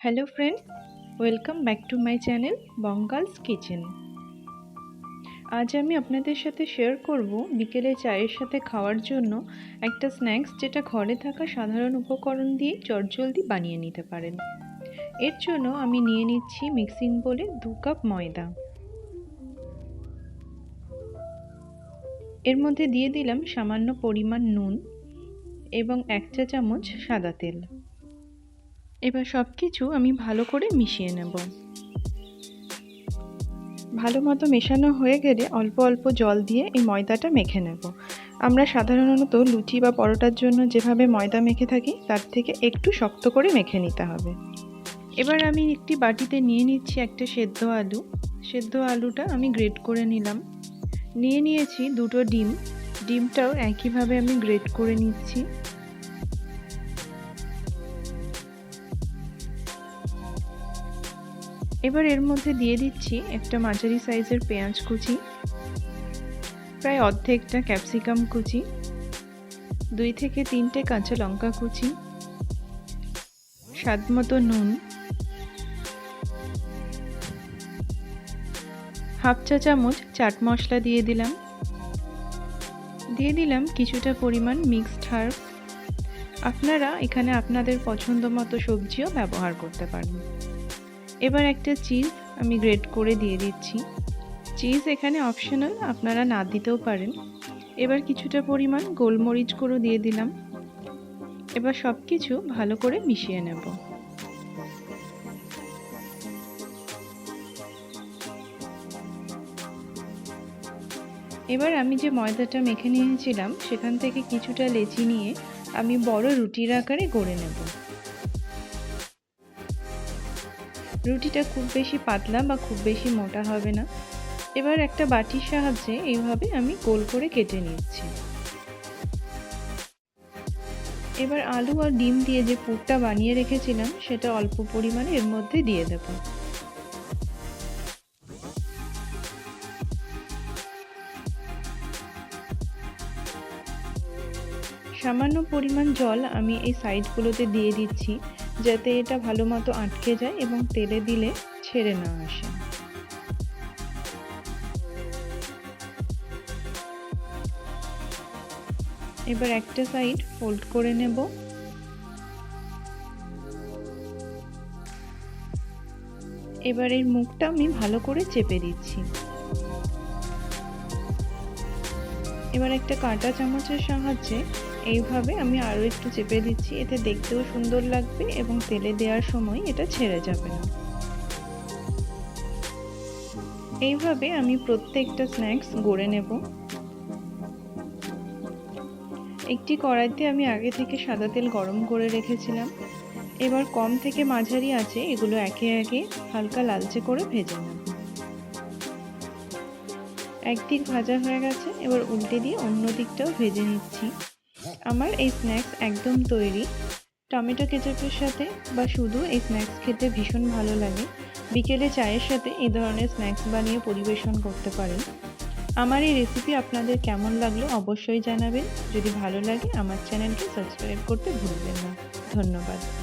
Hello friends welcome back to my channel Bangal's kitchen. আজ আমি আপনাদের সাথে শেয়ার করব বিকেলে চায়ের সাথে খাওয়ার জন্য একটা স্ন্যাক্স যেটা ঘরে থাকা সাধারণ উপকরণ দিয়ে চটজলদি বানিয়ে নিতে পারেন। এর জন্য আমি নিয়ে নিচ্ছি মিক্সিং বলে দু কাপ ময়দা। এর মধ্যে দিয়ে দিলাম সামান্য পরিমাণ নুন এবং এক চা চামচ সাদা তেল। এবার সব কিছু আমি ভালো করে মিশিয়ে নেব। ভালো মতো মেশানো হয়ে গেলে অল্প অল্প জল দিয়ে এই ময়দাটা মেখে নেব। আমরা সাধারণত লুচি বা পরোটার জন্য যেভাবে ময়দা মেখে থাকি, তার থেকে একটু শক্ত করে মেখে নিতে হবে। এবার আমি একটি বাটিতে নিয়ে নিচ্ছি একটা সেদ্ধ আলু। সেদ্ধ আলুটা আমি গ্রেট করে নিলাম। নিয়ে নিয়েছি দুটো ডিম। ডিমটাও একইভাবে আমি গ্রেট করে নিচ্ছি। এবার এর মধ্যে দিয়ে দিচ্ছি একটা মাঝারি সাইজের পেঁয়াজ কুচি, প্রায় অর্ধেকটা ক্যাপসিকাম কুচি, দুই থেকে তিনটে কাঁচা লঙ্কা কুচি, স্বাদ মতো নুন, হাফ চা চামচ চাট মশলা দিয়ে দিলাম। দিয়ে দিলাম কিছুটা পরিমাণ মিক্সড হার্ব। আপনারা এখানে আপনাদের পছন্দ মতো সবজিও ব্যবহার করতে পারেন। এবার একটা চিজ আমি গ্রেট করে দিয়ে দিচ্ছি। চিজ এখানে অপশনাল আপনারা না দিতেও পারেন। এবার কিছুটা পরিমাণ গোলমরিচ গুঁড়ো দিয়ে দিলাম। এবার সব কিছু ভালো করে মিশিয়ে নেব। এবার আমি যে ময়দাটা মেখে নিয়েছিলাম, সেখান থেকে কিছুটা লেচি নিয়ে আমি বড় রুটির আকারে গড়ে নেব। রুটিটা খুব বেশি পাতলা বা খুব বেশি মোটা হবে না। এবার একটা বাটির সাহায্যে এইভাবে আমি গোল করে কেটে নিচ্ছি। এবার আলু আর ডিম দিয়ে যে পুরটা বানিয়ে রেখেছিলাম, সেটা অল্প পরিমাণে এর মধ্যে দিয়ে দেব। সামান্য পরিমাণ জল আমি এই সাইডগুলোতে দিয়ে দিচ্ছি। যাতে এটা ভালো মতো আটকে যায় এবং তেলে দিলে ছেড়ে না আসে। এবার একটা সাইড ফোল্ড করে নেব। এবার এর মুখটা আমি ভালো করে চেপে দিচ্ছি। এবার একটা কাঁটা চামচের সাহায্যে এইভাবে আমি আরও একটু চেপে দিচ্ছি, এতে দেখতেও সুন্দর লাগবে এবং তেলে দেওয়ার সময় এটা ছেড়ে যাবে না। এইভাবে আমি প্রত্যেকটা স্ন্যাক্স গড়ে নেব। একটি কড়াইতে আমি আগে থেকে সাদা তেল গরম করে রেখেছিলাম। এবার কম থেকে মাঝারি আছে, এগুলো একে একে হালকা লালচে করে ভেজে নেব। একদিক ভাজা হয়ে গেছে, এবার উল্টে দিয়ে অন্য দিকটাও ভেজে নিচ্ছি। আমার এই স্ন্যাক্স একদম তৈরি। টমেটো কেচাপের সাথে বা শুধু এই স্ন্যাক্স খেতে ভীষণ ভালো লাগে। বিকেলে চায়ের সাথে এই ধরনের স্ন্যাক্স বানিয়ে পরিবেশন করতে পারেন। আমার এই রেসিপি আপনাদের কেমন লাগল অবশ্যই জানাবেন। যদি ভালো লাগে আমার চ্যানেলকে সাবস্ক্রাইব করতে ভুলবেন না। ধন্যবাদ।